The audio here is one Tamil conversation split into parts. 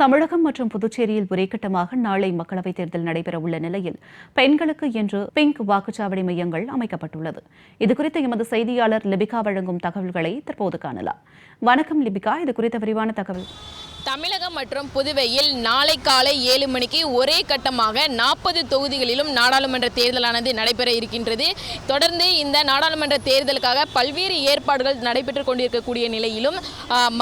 தமிழகம் மற்றும் புதுச்சேரியில் ஒரே கட்டமாக நாளை மக்களவைத் தேர்தல் நடைபெறவுள்ள நிலையில் பெண்களுக்கு என்று பிங்க் வாக்குச்சாவடி மையங்கள் அமைக்கப்பட்டுள்ளது. இதுகுறித்து எமது செய்தியாளர் லிபிகா வழங்கும் தகவல்களை தற்போது காணலாம். வணக்கம் லிபிகா. இது குறித்த விரிவான தகவல். தமிழகம் மற்றும் புதுவையில் நாளை காலை ஏழு மணிக்கு ஒரே கட்டமாக நாற்பது தொகுதிகளிலும் நாடாளுமன்ற தேர்தலானது நடைபெற இருக்கின்றது. தொடர்ந்து இந்த நாடாளுமன்ற தேர்தலுக்காக பல்வேறு ஏற்பாடுகள் நடைபெற்றுக் கொண்டிருக்கக்கூடிய நிலையிலும்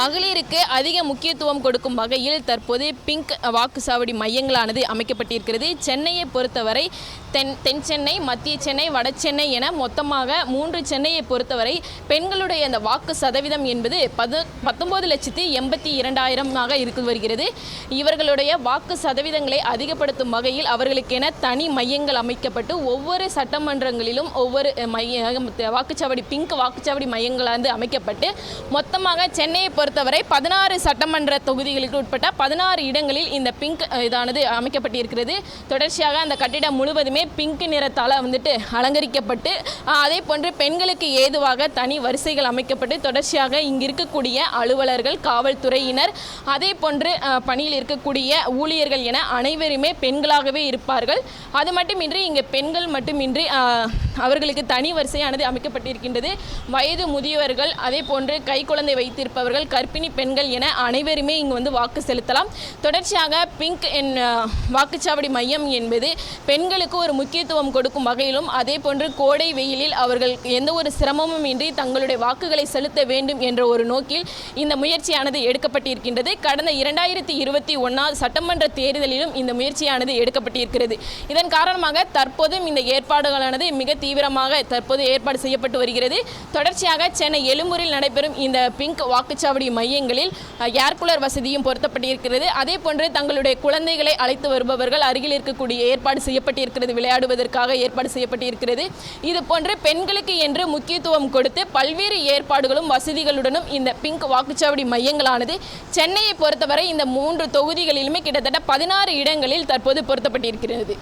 மகளிருக்கு அதிக முக்கியத்துவம் கொடுக்கும் வகையில் தற்போது பிங்க் வாக்குச்சாவடி மையங்களானது அமைக்கப்பட்டிருக்கிறது. சென்னையை பொறுத்தவரை தென் தென் சென்னை மத்திய சென்னை வட சென்னை என மொத்தமாக மூன்று சென்னையை பொறுத்தவரை பெண்களுடைய அந்த வாக்கு சதவீதம் என்பது பது பத்தொன்பது லட்சத்தி எண்பத்தி இரண்டாயிரமாக இருக்கு வருகிறது. இவர்களுடைய வாக்கு சதவீதங்களை அதிகப்படுத்தும் வகையில் அவர்களுக்கென தனி மையங்கள் அமைக்கப்பட்டு ஒவ்வொரு சட்டமன்றங்களிலும் ஒவ்வொரு மைய வாக்குச்சாவடி பிங்க் வாக்குச்சாவடி மையங்கள் வந்து அமைக்கப்பட்டு மொத்தமாக சென்னையை பொறுத்தவரை பதினாறு சட்டமன்ற தொகுதிகளுக்கு உட்பட்ட பதினாறு இடங்களில் இந்த பிங்க் இதானது அமைக்கப்பட்டிருக்கிறது. தொடர்ச்சியாக அந்த கட்டிடம் முழுவதுமே பிங்க் நிறத்தால் வந்துட்டு அலங்கரிக்கப்பட்டு அதே போன்று பெண்களுக்கு ஏதுவாக தனி வரிசைகள் அமைக்கப்பட்டு தொடர்ச்சியாக இங்கு இருக்கக்கூடிய அலுவலர்கள் காவல்துறையினர் அதே போன்று பணியில் இருக்கக்கூடிய ஊழியர்கள் என அனைவருமே பெண்களாகவே இருப்பார்கள். அது மட்டுமின்றி இங்கே பெண்கள் மட்டுமின்றி அவர்களுக்கு தனி வரிசையானது அமைக்கப்பட்டிருக்கின்றது. வயது முதியவர்கள் அதே போன்று கை குழந்தை வைத்திருப்பவர்கள் கர்ப்பிணி பெண்கள் என அனைவருமே இங்கு வந்து வாக்கு செலுத்தலாம். தொடர்ச்சியாக பிங்க் என் வாக்குச்சாவடி மையம் என்பது பெண்களுக்கு ஒரு முக்கியத்துவம் கொடுக்கும் வகையிலும் அதே போன்று கோடை வெயிலில் அவர்கள் எந்த ஒரு சிரமமும் இன்றி தங்களுடைய வாக்குகளை செலுத்த வேண்டும் என்ற ஒரு நோக்கில் இந்த முயற்சியானது எடுக்கப்பட்டிருக்கின்றது. கடந்த இரண்டாயிரத்தி இருபத்தி ஒன்றாவது சட்டமன்ற தேர்தலிலும் இந்த முயற்சியானது எடுக்கப்பட்டிருக்கிறது. இதன் காரணமாக தற்போதும் இந்த ஏற்பாடுகளானது மிக தீவிரமாக தற்போது ஏற்பாடு செய்யப்பட்டு வருகிறது. தொடர்ச்சியாக சென்னை எழும்பூரில் நடைபெறும் இந்த பிங்க் வாக்குச்சாவடி மையங்களில் ஏர்கூலர் ஏர் கூலர் வசதியும் பொருத்தப்பட்டிருக்கிறது. அதே போன்று தங்களுடைய குழந்தைகளை அழைத்து வருபவர்கள் அருகில் இருக்கக்கூடிய ஏற்பாடு செய்யப்பட்டிருக்கிறது. விளையாடுவதற்காக ஏற்பாடு செய்யப்பட்டிருக்கிறது. இது போன்று பெண்களுக்கு என்று முக்கியத்துவம் கொடுத்து பல்வேறு ஏற்பாடுகளும் வசதிகளுடனும் இந்த பிங்க் வாக்குச்சாவடி மையங்களானது சென்னையை பொறுத்தவரை இந்த மூன்று தொகுதிகளிலுமே கிட்டத்தட்ட பதினாறு இடங்களில் தற்போது பொருத்தப்பட்டிருக்கிறது.